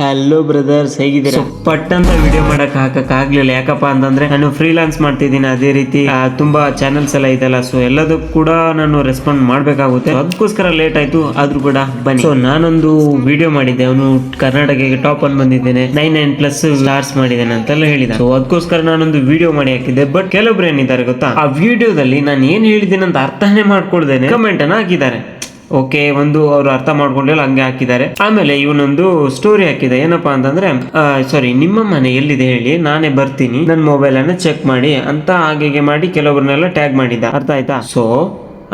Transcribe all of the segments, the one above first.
Hello brothers ಹೇಗಿದ್ದೀರಾ? ಪಟ್ ಅಂತ ವಿಡಿಯೋ ಮಾಡಕ್ ಹಾಕಕ್ ಆಗ್ಲಿಲ್ಲ. ಯಾಕಪ್ಪ ಅಂತಂದ್ರೆ ನಾನು ಫ್ರೀಲಾನ್ಸ್ ಮಾಡ್ತಿದ್ದೀನಿ. ಅದೇ ರೀತಿ ತುಂಬಾ ಚಾನೆಲ್ಸ್ ಎಲ್ಲ ಇದೆಲ್ಲ. ಸೊ ಎಲ್ಲದಕ್ಕೂ ಕೂಡ ನಾನು ರೆಸ್ಪಾಂಡ್ ಮಾಡ್ಬೇಕಾಗುತ್ತೆ. ಅದಕ್ಕೋಸ್ಕರ ಲೇಟ್ ಆಯ್ತು. ಆದ್ರೂ ಕೂಡ ಬನ್ನಿ. ಸೊ ನಾನೊಂದು ವಿಡಿಯೋ ಮಾಡಿದ್ದೆ. ಅವನು ಕರ್ನಾಟಕಕ್ಕೆ ಟಾಪ್ ಅನ್ ಬಂದಿದ್ದೇನೆ. ನೈನ್ ನೈನ್ ಪ್ಲಸ್ ಸ್ಟಾರ್ಸ್ ಮಾಡಿದ್ದೇನೆ ಅಂತೆಲ್ಲ ಹೇಳಿದ. ಸೊ ಅದಕ್ಕೋಸ್ಕರ ನಾನೊಂದು ವಿಡಿಯೋ ಮಾಡಿ ಹಾಕಿದ್ದೆ. ಬಟ್ ಕೆಲವೊಬ್ರು ಏನಿದ್ದಾರೆ ಗೊತ್ತಾ? ಆ ವಿಡಿಯೋದಲ್ಲಿ ನಾನು ಏನ್ ಹೇಳಿದ್ದೀನಿ ಅಂತ ಅರ್ಥನೇ ಮಾಡ್ಕೊಳ್ದೇನೆ. ಕಮೆಂಟ್ ಅನ್ನ ಹಾಕಿದ್ದಾರೆ. ಓಕೆ, ಒಂದು ಅವರು ಅರ್ಥ ಮಾಡ್ಕೊಂಡಿಲ್ಲ ಹಂಗೆ ಹಾಕಿದ್ದಾರೆ. ಆಮೇಲೆ ಇವನೊಂದು ಸ್ಟೋರಿ ಹಾಕಿದೆ. ಏನಪ್ಪಾ ಅಂತಂದ್ರೆ ಸಾರಿ ನಿಮ್ಮ ಮನೆ ಎಲ್ಲಿದೆ ಹೇಳಿ? ನಾನೇ ಬರ್ತೀನಿ. ನನ್ನ ಮೊಬೈಲ್ ಅನ್ನ ಚೆಕ್ ಮಾಡಿ ಅಂತ ಹಾಗೆ ಮಾಡಿ ಕೆಲವರನ್ನೆಲ್ಲ ಟ್ಯಾಗ್ ಮಾಡಿದ್ದ. ಅರ್ಥ ಆಯ್ತಾ? ಸೊ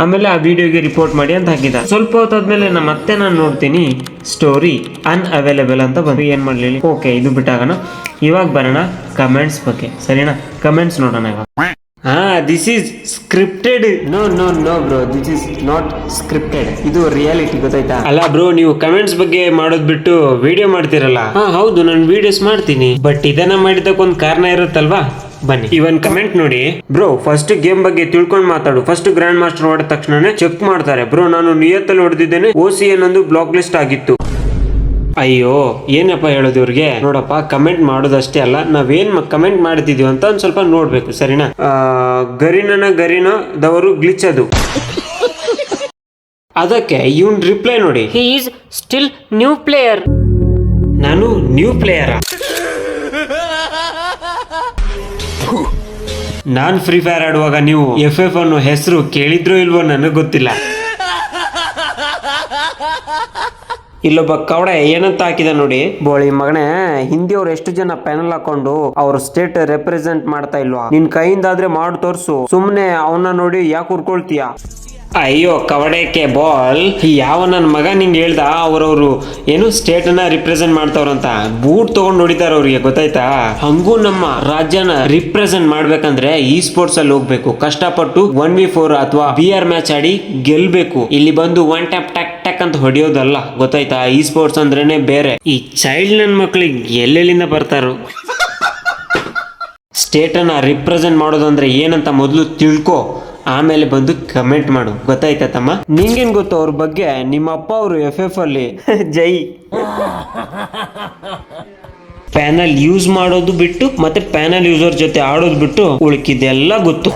ಆಮೇಲೆ ಆ ವಿಡಿಯೋಗೆ ರಿಪೋರ್ಟ್ ಮಾಡಿ ಅಂತ ಹಾಕಿದ ಸ್ವಲ್ಪ ಹೊತ್ತಾದ್ಮೇಲೆ ನಾ ಮತ್ತೆ ನಾನು ನೋಡ್ತೀನಿ. ಸ್ಟೋರಿ ಅನ್ ಅವೈಲೇಬಲ್ ಅಂತ ಬಂದು ಏನ್ ಮಾಡ್ಲಿ ಓಕೆ ಇದು ಬಿಟ್ಟಾಗೋಣ. ಇವಾಗ ಬರೋಣ ಕಮೆಂಟ್ಸ್ ಬಗ್ಗೆ. ಸರಿನಾ? ಕಮೆಂಟ್ಸ್ ನೋಡೋಣ ಇವಾಗ. ಹಾ this is scripted no no no bro this is not scripted ಇದು ರಿಯಾಲಿಟಿ ಗೊತ್ತಾಯ್ತಾ? ಅಲ್ಲ ಬ್ರೋ ನೀವು ಕಮೆಂಟ್ಸ್ ಬಗ್ಗೆ ಮಾಡೋದ್ ಬಿಟ್ಟು ವಿಡಿಯೋ ಮಾಡ್ತಿರಲ್ಲ? ಹಾ ಹೌದು ನಾನು ವಿಡಿಯೋಸ್ ಮಾಡ್ತೀನಿ. ಬಟ್ ಇದನ್ನ ಮಾಡಿದಕ್ಕೊಂದು ಕಾರಣ ಇರುತ್ತಲ್ವಾ? ಬನ್ನಿ. ಇವನ್ ಕಮೆಂಟ್ ನೋಡಿ. ಬ್ರೋ ಫಸ್ಟ್ ಗೇಮ್ ಬಗ್ಗೆ ತಿಳ್ಕೊಂಡು ಮಾತಾಡು. ಫಸ್ಟ್ ಗ್ರ್ಯಾಂಡ್ ಮಾಸ್ಟರ್ ಹೊಡೆದ ತಕ್ಷಣ ಚೆಕ್ ಮಾಡ್ತಾರೆ. ಬ್ರೋ ನಾನು ನಿಯತ್ತಲ್ಲಿ ಹೊಡೆದಿದ್ದೇನೆ. ಓ ಸಿ ಏನೊಂದು ಬ್ಲಾಕ್ ಲಿಸ್ಟ್ ಆಗಿತ್ತು. ಅಯ್ಯೋ ಏನಪ್ಪ ಹೇಳೋದು ಇವ್ರಿಗೆ? ನೋಡಪ್ಪ ಕಮೆಂಟ್ ಮಾಡೋದಷ್ಟೇ ಅಲ್ಲ ನಾವೇನ್ ಕಮೆಂಟ್ ಮಾಡ್ತಿದೀವಿ ಅಂತ ಒಂದ್ ಸ್ವಲ್ಪ ನೋಡ್ಬೇಕು ಸರಿನಾ? ಗರಿನನ ದವರು ಗ್ಲಿಚ್ ಅದು ಅದಕ್ಕೆ ಇವನ್ ರಿಪ್ಲೈ ನೋಡಿ. He still new player. ನಾನು ನ್ಯೂ ಪ್ಲೇಯರ್ ನಾನ್ ಫ್ರೀ ಫೈರ್ ಆಡುವಾಗ ನೀವು ಎಫ್ ಎಫ್ ಅನ್ನೋ ಹೆಸರು ಕೇಳಿದ್ರೋ ಇಲ್ವೋ ನನಗೆ ಗೊತ್ತಿಲ್ಲ. ಇಲ್ಲೊಬ್ಬ ಕವಡೆ ಏನಂತ ಹಾಕಿದ ನೋಡಿ. ಬೋಳಿ ಮಗನೇ, ಹಿಂದಿಯವ್ರು ಎಷ್ಟು ಜನ ಪ್ಯಾನಲ್ ಹಾಕೊಂಡು ಅವ್ರ ಸ್ಟೇಟ್ ರೆಪ್ರೆಸೆಂಟ್ ಮಾಡ್ತಾ ಇಲ್ವಾ? ನಿನ್ ಕೈಯಿಂದಾದ್ರೆ ಮಾಡಿ ತೋರ್ಸು. ಸುಮ್ನೆ ಅವನ್ನ ನೋಡಿ ಯಾಕೆ ಉರ್ಕೊಳ್ತೀಯ ಅಯ್ಯೋ ಕವಡೆಕ್ಕೆ ಬಾಲ್. ಯಾವ ನನ್ನ ಮಗ ನಿಂಗೆ ಹೇಳ್ದ? ಅವರವರು ಏನು ಸ್ಟೇಟ್ ಅನ್ನ ರಿಪ್ರೆಸೆಂಟ್ ಮಾಡ್ತಾವ್ರಂತ. ಬೂಟ್ ತಗೊಂಡ್ ಹೊಡಿತಾರ ಅವ್ರಿಗೆ, ಗೊತ್ತಾಯ್ತಾ? ಹಂಗೂ ನಮ್ಮ ರಾಜ್ಯನ ರಿಪ್ರೆಸೆಂಟ್ ಮಾಡ್ಬೇಕಂದ್ರೆ ಈ ಸ್ಪೋರ್ಟ್ಸ್ ಅಲ್ಲಿ ಹೋಗ್ಬೇಕು. ಕಷ್ಟಪಟ್ಟು ಒನ್ ವಿ ಫೋರ್ ಅಥವಾ ಬಿ ಆರ್ ಮ್ಯಾಚ್ ಆಡಿ ಗೆಲ್ಬೇಕು. ಇಲ್ಲಿ ಬಂದು ಒನ್ ಟ್ಯಾಪ್ ಟ್ಯಾಕ್ ಟ್ಯಾಕ್ ಅಂತ ಹೊಡಿಯೋದಲ್ಲ. ಗೊತ್ತಾಯ್ತಾ? ಈ ಸ್ಪೋರ್ಟ್ಸ್ ಅಂದ್ರೇನೆ ಬೇರೆ. ಈ ಚೈಲ್ಡ್ ನನ್ನ ಮಕ್ಳಿಗೆ ಎಲ್ಲೆಲ್ಲಿಂದ ಬರ್ತಾರೋ? ಸ್ಟೇಟನ್ನ ರಿಪ್ರೆಸೆಂಟ್ ಮಾಡೋದಂದ್ರೆ ಏನಂತ ಮೊದಲು ತಿಳ್ಕೊ. ಆಮೇಲೆ ಬಂದು ಕಮೆಂಟ್ ಮಾಡು. ಗೊತ್ತಾಯ್ತಾ ತಮ್ಮ? ನಿಂಗೇನ್ ಗೊತ್ತು ಅವ್ರ ಬಗ್ಗೆ? ನಿಮ್ಮ ಅಪ್ಪ ಅವರು ಎಫ್ ಎಫ್ ಅಲ್ಲಿ. ಜೈ. ಪ್ಯಾನಲ್ ಯೂಸ್ ಮಾಡೋದು ಬಿಟ್ಟು ಮತ್ತೆ ಪ್ಯಾನಲ್ ಯೂಸರ್ ಜೊತೆ ಆಡೋದು ಬಿಟ್ಟು ಉಳಕಿದೆಲ್ಲ ಗೊತ್ತು.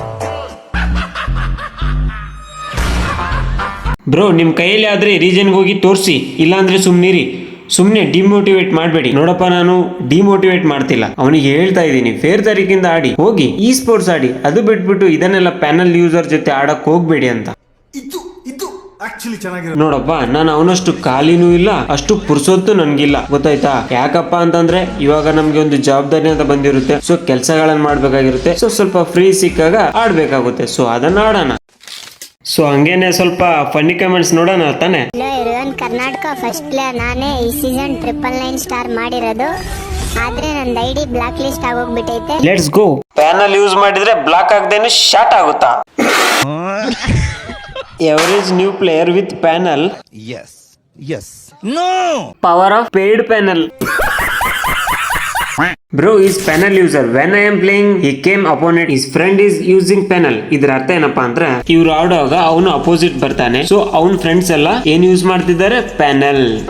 ಬ್ರೋ ನಿಮ್ ಕೈಯಲ್ಲಿ ಆದ್ರೆ ರೀಜನ್ಗೆ ಹೋಗಿ ತೋರಿಸಿ. ಇಲ್ಲಾಂದ್ರೆ ಸುಮ್ನಿರಿ. ಸುಮ್ನೆ ಡಿಮೋಟಿವೇಟ್ ಮಾಡಬೇಡಿ. ನೋಡಪ್ಪ ನಾನು ಡಿಮೋಟಿವೇಟ್ ಮಾಡ್ತಿಲ್ಲ. ಅವನಿಗೆ ಹೇಳ್ತಾ ಇದ್ದೀನಿ ಫೇರ್ ತಾರೀಕಿಂದ ಆಡಿ ಹೋಗಿ ಈ ಸ್ಪೋರ್ಟ್ಸ್ ಆಡಿ. ಅದು ಬಿಟ್ಬಿಟ್ಟು ಇದನ್ನೆಲ್ಲ ಪ್ಯಾನಲ್ ಯೂಸರ್ ಜೊತೆ ಆಡಕ್ ಹೋಗ್ಬೇಡಿ ಅಂತ. ಇದು ಇದು ಆಕ್ಚುಲಿ ಚೆನ್ನಾಗಿರೋ ನೋಡಪ್ಪ ನಾನು ಅವನಷ್ಟು ಖಾಲಿನೂ ಇಲ್ಲ ಅಷ್ಟು ಪುರ್ಸೊತ್ತು ನನ್ಗಿಲ್ಲ. ಗೊತ್ತಾಯ್ತಾ? ಯಾಕಪ್ಪ ಅಂತಂದ್ರೆ ಇವಾಗ ನಮ್ಗೆ ಒಂದು ಜವಾಬ್ದಾರಿ ಅಂತ ಬಂದಿರುತ್ತೆ. ಸೊ ಕೆಲಸಗಳನ್ನ ಮಾಡ್ಬೇಕಾಗಿರುತ್ತೆ. ಸೊ ಸ್ವಲ್ಪ ಫ್ರೀ ಸಿಕ್ಕಾಗ ಆಡ್ಬೇಕಾಗುತ್ತೆ. ಸೊ ಅದನ್ನ ಆಡೋಣ. ಸೊ ಹಂಗೇನೆ ಸ್ವಲ್ಪ ಫನ್ನಿ ಕಮೆಂಟ್ಸ್ ನೋಡೋಣ ತಾನೆ? Hello everyone Karnataka first player ನಾನೇ ಈ ಸೀಸನ್ ಟ್ರಿಪಲ್ ನೈನ್ ಸ್ಟಾರ್ ಮಾಡಿರೋದು. ಆದ್ರೆ ನನ್ನ ಐಡಿ ಬ್ಲಾಕ್ ಲಿಸ್ಟ್ ಆಗೋಗ್ಬಿಟ್ಟೈತೆ ಲೆಟ್ಸ್ ಗೋ ಪ್ಯಾನಲ್ ಯೂಸ್ ಮಾಡಿದ್ರೆ ಬ್ಲಾಕ್ ಆಗದೇನೆ ಶಾರ್ಟ್ ಆಗುತ್ತಾ? Average new player with panel yes yes no power of paid panel bro is panel user when I am playing he came opponent is friend is using panel ಇದ್ರ ಅರ್ಥ ಏನಪ್ಪಾ ಅಂದ್ರೆ, ಇವ್ರು ಆಡುವಾಗ ಅವನು ಅಪೋಸಿಟ್ ಬರ್ತಾನೆ. ಸೊ ಅವನ್ ಫ್ರೆಂಡ್ಸ್ ಎಲ್ಲ ಏನ್ ಯೂಸ್ ಮಾಡ್ತಿದ್ದಾರೆ? ಪ್ಯಾನಲ್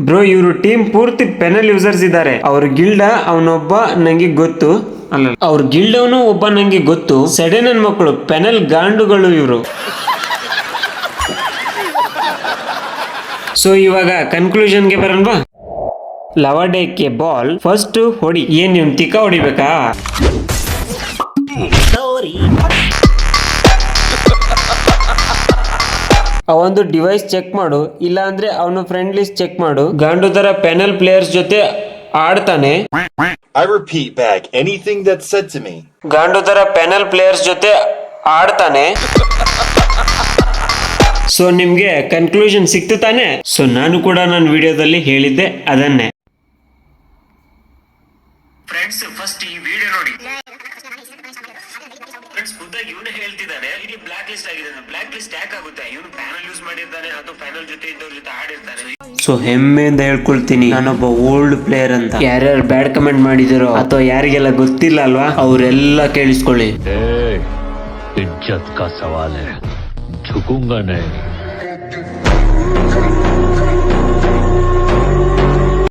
ಬ್ರೋ ಇವರು ಟೀಮ್ ಪೂರ್ತಿ ಪೆನಲ್ ಯೂಸರ್ಸ್ ಇದ್ದಾರೆ. ಅವ್ರ ಗಿಲ್ಡ ಅವನೊಬ್ಬ ನಂಗೆ ಗೊತ್ತು. ಅಲ್ಲ ಅವ್ರ ಗಿಲ್ಡ್ ಅವನು ಒಬ್ಬ ನಂಗೆ ಗೊತ್ತು. ಸೆಡೆನ್ ಮಕ್ಕಳು ಪೆನಲ್ ಗಾಂಡುಗಳು ಇವರು. ಸೊ ಇವಾಗ ಕನ್ಕ್ಲೂಷನ್ಗೆ ಬರೋಣವಾ ಲವಡೇಕ್ಕೆ ಬಾಲ್ ಫಸ್ಟ್ ಹೊಡಿ. ಏನ್ ನೀವು ತಿಕ್ಕ ಹೊಡಿಬೇಕಾ? ಅವೊಂದು ಡಿವೈಸ್ ಚೆಕ್ ಮಾಡು. ಇಲ್ಲ ಅಂದ್ರೆ ಅವನ ಫ್ರೆಂಡ್ ಲಿಸ್ಟ್ ಚೆಕ್ ಮಾಡು. ಗಾಂಡು ತರ ಪ್ಯಾನಲ್ ಪ್ಲೇಯರ್ಸ್ ಜೊತೆ ಆಡ್ತಾನೆ. I repeat back anything that said to me. ಗಾಂಡು ತರ ಪ್ಯಾನಲ್ ಪ್ಲೇಯರ್ಸ್ ಜೊತೆ ಆಡ್ತಾನೆ. ಸೊ ನಿಮ್ಗೆ ಕನ್ಕ್ಲೂಷನ್ ಸಿಕ್ತು ತಾನೆ? ಸೊ ನಾನು ಕೂಡ ನನ್ನ ವಿಡಿಯೋದಲ್ಲಿ ಹೇಳಿದ್ದೆ ಅದನ್ನೇ. ಫ್ರೆಂಡ್ಸ್ ಫಸ್ಟ್ ಈ ವಿಡಿಯೋ ನೋಡಿ. ಫ್ರೆಂಡ್ಸ್ ಖುದ್ದಾಗಿ ಇವನು ಹೇಳ್ತಿದ್ದಾನೆ. ಇಡೀ ಬ್ಲಾಕ್ ಲಿಸ್ಟ್ ಆಗಿದೆ. ಬ್ಲಾಕ್ ಲಿಸ್ಟ್ ಯಾಕೆ ಆಗುತ್ತೆ? ಇವನು ಪ್ಯಾನಲ್ ಯೂಸ್ ಮಾಡಿರ್ತಾನೆ ಅಥವಾ ಪ್ಯಾನಲ್ ಜೊತೆ ಇದ್ದವ್ರ ಜೊತೆ ಆಡಿರ್ತಾನೆ ಸೊ ಹೆಮ್ಮೆಯಿಂದ ಹೇಳ್ಕೊಳ್ತೀನಿ. ನಾನೊಬ್ಬ ಓಲ್ಡ್ ಪ್ಲೇಯರ್ ಅಂತ. ಯಾರ್ಯಾರು ಬ್ಯಾಡ್ ಕಮೆಂಟ್ ಮಾಡಿದಿರೋ ಅಥವಾ ಯಾರಿಗೆಲ್ಲ ಗೊತ್ತಿಲ್ಲ ಅಲ್ವಾ ಅವರೆಲ್ಲ ಕೇಳಿಸ್ಕೊಳ್ಳಿ. ಇಜ್ಜತ್ ಕಾ ಸವಾಲ್. ಝುಕುಂಗನೇ.